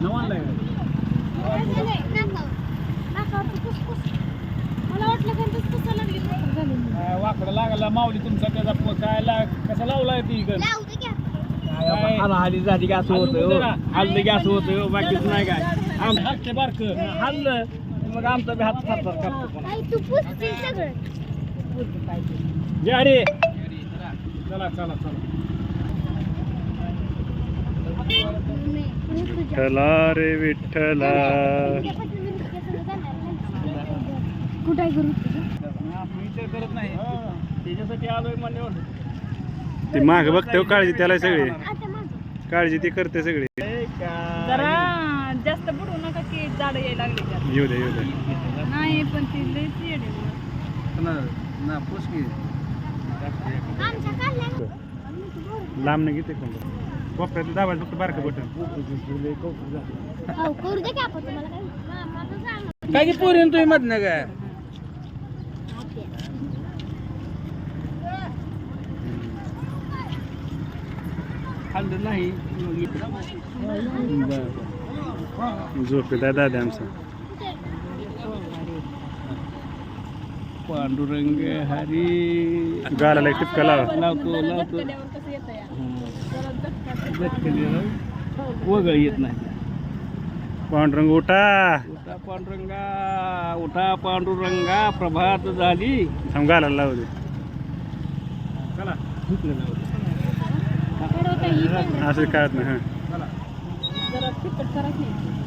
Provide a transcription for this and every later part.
नवानला मला वाटलं का? पुसपुसा लागली तर झाली वाकडा लागला माऊली तुमचा त्याचा काय ला कसा लावलाय ती इकडं? काय? हाली झाली हलू होतं. हल्लं असं होतं बाकीच नाही काय. आम- हात बारक. हल्लं. मग आमचा बी हात थरथर कापतो अरे. चला चला चला. विठ्ठला रे विठ्ठला. कुठे करत नाही त्याच्यासाठी आलोय म्हणल्यावर ती माग बघते काळजी त्याला सगळी. काळजी ती करते सगळी. जरा जास्त बुडू नका की झाड यायला लागले. येऊ दे येऊ दे. नाही पण ती लईच येड. आमच्या काढल्या लांब नाही घेते कोण कोपऱ्यात दाबायचं फक्त बारकं बटन. हो करू दे की आपण तुम्हाला काय मामाचं सांग. काय की पोरी तुम्ही मधनं काय? हल्लं नाही. झोपेत आहे दादा आमचा. पांडुरंग हरी. गालाला एक टिपका लावा. लावतो लावतो. केल्यावर कसं येतं या? परत झटका झटकन वगळ येत नाही. पांडुरंग उठा. उठा पांडुरंगा उठा पांडुरंगा प्रभात झाली. थांब गालाला लावू दे. चला असं कळत नाही हां.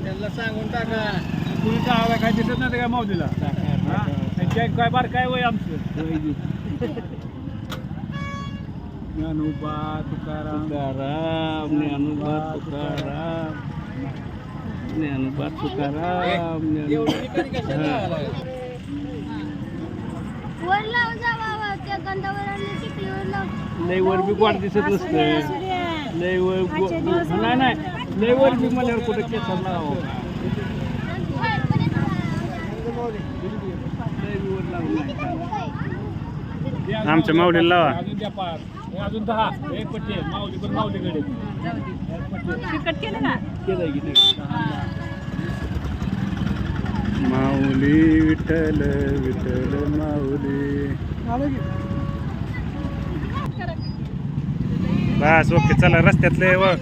त्यांना सांगून टाका. कुणी काय काय दिसत नाही काय माऊलीला? हा? काय बार काय वय आमचं? ज्ञानोबा तुकाराम. तुकाराम ज्ञानोबा तुकाराम. ज्ञानोबा तुकाराम वर लाव जावा त्या गंधावर आणि टिकलीवर लाव. लय वर बी गोड दिसत नसतं लय वर नाही नाही लय वर बी म्हणल्यावर कुठं केसाला लावावं? का? लय बी वर लावून नाही चालत. ते अजून आमच्या माऊलीला लावा. अजून हे दहा. एक पट्टी आहे. माऊली पण माऊलीकडे. केलं की? ते. माऊली विठ्ठल विठ्ठल माऊली. बस ओके. चला रस्त्यातले व